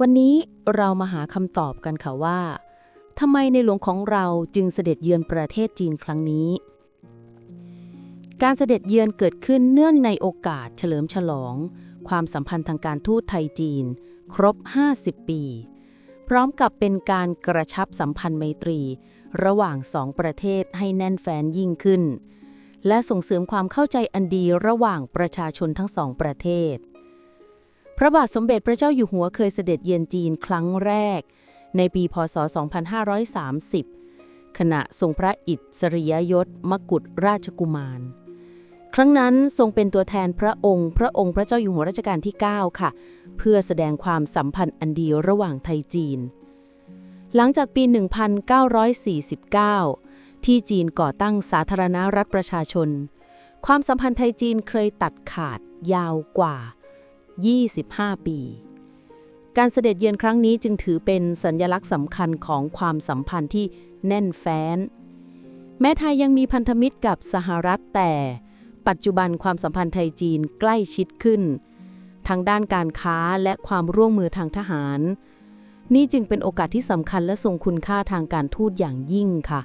วันนี้เรามาหาคำตอบกันค่ะว่าทำไมในหลวงของเราจึงเสด็จเยือนประเทศจีนครั้งนี้ การเสด็จเยือนเกิดขึ้นเนื่องในโอกาสเฉลิมฉลอง ความสัมพันธ์ทางการทูตไทยจีน ครบ 50 ปี พร้อมกับเป็นการกระชับสัมพันธ์ไมตรี ระหว่างสองประเทศให้แน่นแฟนยิ่งขึ้น และส่งเสริมความเข้าใจอันดีระหว่างประชาชนทั้งสองประเทศ พระบาทสมเด็จพระเจ้าอยู่หัวเคยเสด็จเยือนจีนครั้งแรก ในปีพศ 2530 ขณะทรงพระอิสริยยศมกุฎราชกุมาร ครั้งนั้นทรงเป็นตัวแทนพระองค์ พระองค์พระเจ้าอยู่หัวรัชกาลที่ 9 ค่ะ เพื่อแสดงความสัมพันธ์อันดีระหว่างไทยจีน หลังจากปี 1949 ที่จีนก่อตั้งสาธารณรัฐประชาชน ความสัมพันธ์ไทยจีนเคยตัดขาดยาวกว่า 25 ปี การเสด็จเยือนครั้งนี้จึงถือเป็นสัญลักษณ์สำคัญของความสัมพันธ์ที่แน่นแฟ้น แม้ไทยยังมีพันธมิตรกับสหรัฐแต่ ปัจจุบันความสัมพันธ์ไทยจีนใกล้ชิดขึ้นทางด้านการค้าและความร่วมมือทางทหาร นี่จึงเป็นโอกาสที่สำคัญและทรงคุณค่าทางการทูตอย่างยิ่งค่ะ